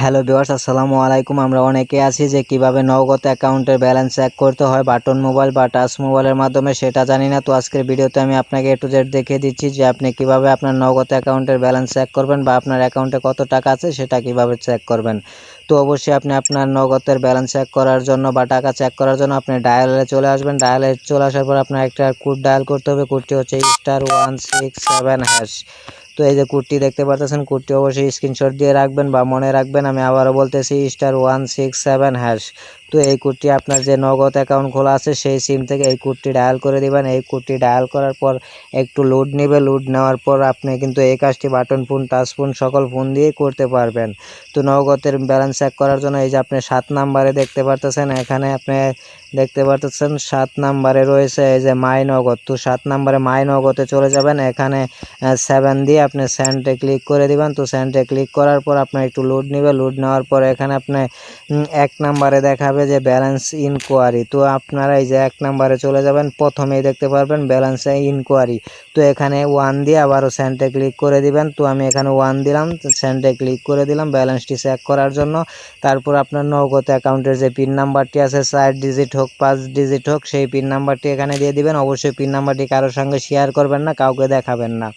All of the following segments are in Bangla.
হ্যালো ভিউয়ার্স আসসালামু আলাইকুম। আমরা অনেকে আছি যে কীভাবে নগদ অ্যাকাউন্টের ব্যালেন্স চেক করতে হয়, বাটন মোবাইল বা টাচ মোবাইলের মাধ্যমে সেটা জানি না। তো আজকের ভিডিওতে আমি আপনাকে এ টু জেড দেখিয়ে দিচ্ছি যে আপনি কীভাবে আপনার নগদ অ্যাকাউন্টের ব্যালেন্স চেক করবেন বা আপনার অ্যাকাউন্টে কত টাকা আছে সেটা কীভাবে চেক করবেন। তো অবশ্যই আপনি আপনার নগদের ব্যালেন্স চেক করার জন্য বা টাকা চেক করার জন্য আপনি ডায়ালে চলে আসবেন। ডায়ালে চলে আসার পর আপনার একটা কোড ডায়াল করতে হবে। কোডটি হচ্ছে star one six seven hash তো এই যে কোডটি দেখতে পারতেছেন কোডটি অবশ্যই স্ক্রিনশট দিয়ে রাখবেন বা মনে রাখবেন। আমি আবারও বলতেছি star one six seven hash তো এই কোডটি আপনার যে নগদ অ্যাকাউন্ট খোলা আছে, সেই সিম থেকে এই কোডটি ডায়াল করে দিবেন। এই কোডটি ডায়াল করার পর একটু লোড নেবে। লোড নেওয়ার পর আপনি কিন্তু এই কাজটি বাটন ফোন টাচ ফোন সকল ফোন দিয়ে করতে পারবেন। তো নগদের ব্যালেন্স চেক করার জন্য এই যে আপনি সাত নাম্বারে দেখতে পারতেছেন, এখানে আপনি দেখতে পারতেছেন সাত নাম্বারে রয়েছে এই যে মাই নগদ। তো সাত নাম্বারে মাই নগদে চলে যাবেন। এখানে সেভেন দিয়ে আপনি স্যান্ডে ক্লিক করে দিবেন। তো স্যান্ডে ক্লিক করার পর আপনার একটু লোড নেবে। লোড নেওয়ার পর এখানে আপনি এক নাম্বারে দেখাবে যে ব্যালেন্স ইনকোয়ারি তো আপনারা এই যে এক নাম্বারে চলে যাবেন, প্রথমেই দেখতে পারবেন ব্যালেন্স ইনকোয়ারি তো এখানে ওয়ান দিয়ে আবারও স্যান্ডে ক্লিক করে দিবেন। তো আমি এখানে ওয়ান দিলাম সেন্টে ক্লিক করে দিলাম ব্যালেন্সটি চেক করার জন্য। তারপর আপনার নগদ অ্যাকাউন্টের যে পিন নাম্বারটি আছে চার ডিজিট হোক, পাঁচ ডিজিট হোক, সেই পিন নাম্বারটি এখানে দিয়ে দিবেন। অবশ্যই পিন নাম্বারটি কারোর সঙ্গে শেয়ার করবেন না, কাউকে দেখাবেন না।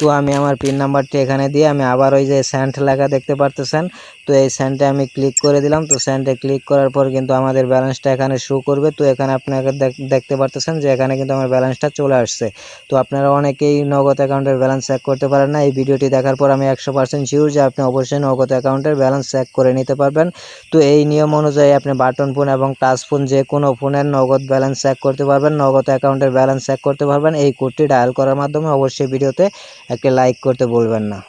তো আমি আমার পিন নাম্বারটি এখানে দিয়ে আমি আবার ওই যে স্যান্ড লেখা দেখতে পারতেছেন। তো এই স্যান্ডে আমি ক্লিক করে দিলাম। তো স্যান্ডে ক্লিক করার পর কিন্তু আমাদের ব্যালেন্সটা এখানে শো করবে। তো এখানে আপনাকে দেখতে পারতেছেন যে এখানে কিন্তু আমার ব্যালেন্সটা চলে আসছে। তো আপনারা অনেকেই নগদ অ্যাকাউন্টের ব্যালেন্স চেক করতে পারেন না। এই ভিডিওটি দেখার পর আমি একশো পার্সেন্ট শিওর যে আপনি অবশ্যই নগদ অ্যাকাউন্টের ব্যালেন্স চেক করে নিতে পারবেন। তো এই নিয়ম অনুযায়ী আপনি বাটন ফোন এবং টাচ ফোন যে কোনো ফোনের নগদ ব্যালেন্স চেক করতে পারবেন। নগদ অ্যাকাউন্টের ব্যালেন্স চেক করতে পারবেন। এই কোডটি ডায়াল করার মাধ্যমে অবশ্যই ভিডিওতে একটি লাইক করতে বলবেন না।